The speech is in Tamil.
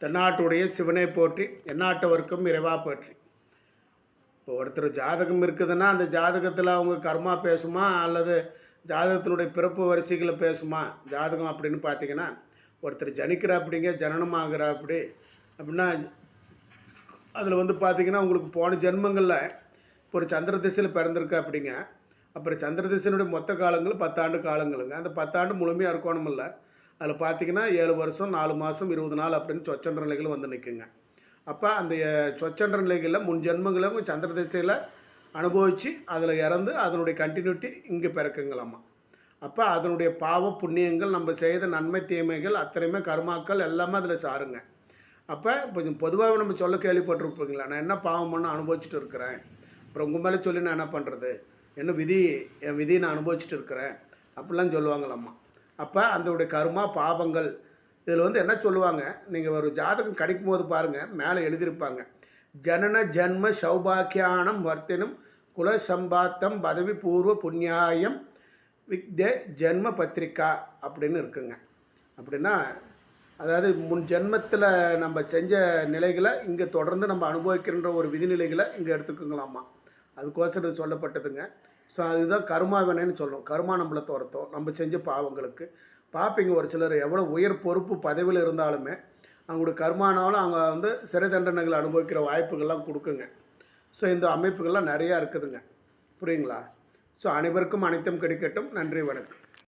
தென்னாட்டுடைய சிவனை போற்றி எந்நாட்டவர்க்கும் இறைவா போற்றி. இப்போ ஒருத்தர் ஜாதகம் இருக்குதுன்னா அந்த ஜாதகத்தில் அவங்க கர்மா பேசுமா அல்லது ஜாதகத்தினுடைய பிறப்பு வரிசைகளை பேசுமா? ஜாதகம் அப்படின்னு பார்த்தீங்கன்னா ஒருத்தர் ஜனிக்கிற அப்படிங்க ஜனனம் ஆகிற அப்படி அப்படின்னா அதில் வந்து பார்த்தீங்கன்னா உங்களுக்கு போன ஜென்மங்களில் இப்போ ஒரு சந்திர திசையில் பிறந்திருக்க அப்படிங்க அப்புறம் சந்திர திசையினுடைய மொத்த காலங்கள் பத்தாண்டு காலங்களுங்க. அந்த பத்தாண்டு முழுமையாக இருக்கணும் இல்லை அதில் பார்த்தீங்கன்னா ஏழு வருஷம் நாலு மாதம் இருபது நாள் அப்படின்னு சொச்சந்திர நிலைகள் வந்து நிற்குங்க அப்போ அந்த சொச்சந்திர நிலைகளில் முன் ஜென்மங்களும் சந்திர திசையில் அனுபவித்து அதில் இறந்து அதனுடைய கண்டினியூட்டி இங்கே பிறக்குங்களாமா. அப்போ அதனுடைய பாவ புண்ணியங்கள் நம்ம செய்த நன்மை தீமைகள் அத்தனையுமே கர்மாக்கள் எல்லாமே அதில் சாருங்க. அப்போ கொஞ்சம் பொதுவாகவே நம்ம சொல்ல கேள்விப்பட்டிருப்பீங்களா? நான் என்ன பாவம் பண்ண அனுபவிச்சுட்டு இருக்கிறேன்? அப்புறம் உங்கள் மேலே சொல்லி நான் என்ன பண்ணுறது என்ன விதி என் விதியை நான் அனுபவிச்சுட்டு இருக்கிறேன்? அப்படிலாம் சொல்லுவாங்களாம்மா அப்போ அதோடைய கருமா பாவங்கள் இதில் வந்து என்ன சொல்லுவாங்க? நீங்கள் ஒரு ஜாதகம் கிடைக்கும் போது பாருங்கள் மேலே எழுதியிருப்பாங்க. ஜனன ஜன்ம சௌபாக்கியானம் வர்த்தனம் குல சம்பாத்தம் பதவி பூர்வ புண்ணியாயம் விக்தே ஜென்ம பத்திரிக்கா அப்படின்னு இருக்குங்க. அப்படின்னா அதாவது முன் ஜென்மத்தில் நம்ம செஞ்ச நிலைகளை இங்கே தொடர்ந்து நம்ம அனுபவிக்கின்ற ஒரு விதிநிலைகளை இங்கே எடுத்துக்கோங்களாம்மா. அதுக்கோசரம் இது சொல்லப்பட்டதுங்க. ஸோ அதுதான் கர்மா வினைன்னு சொல்லும் கருமா நம்மளை துரத்தும். நம்ம செஞ்ச பாவங்களுக்கு. பார்ப்பீங்க ஒரு சிலர் எவ்வளோ உயர் பொறுப்பு பதவியில் இருந்தாலுமே அவங்களுடைய கர்மானாலும் அவங்க வந்து சிறை தண்டனைகள் அனுபவிக்கிற வாய்ப்புகள்லாம் கொடுக்குங்க. ஸோ இந்த அமைப்புகள்லாம் நிறையா இருக்குதுங்க. புரியுங்களா? ஸோ அனைவருக்கும் அனைத்தும் கிடைக்கட்டும். நன்றி வணக்கம்.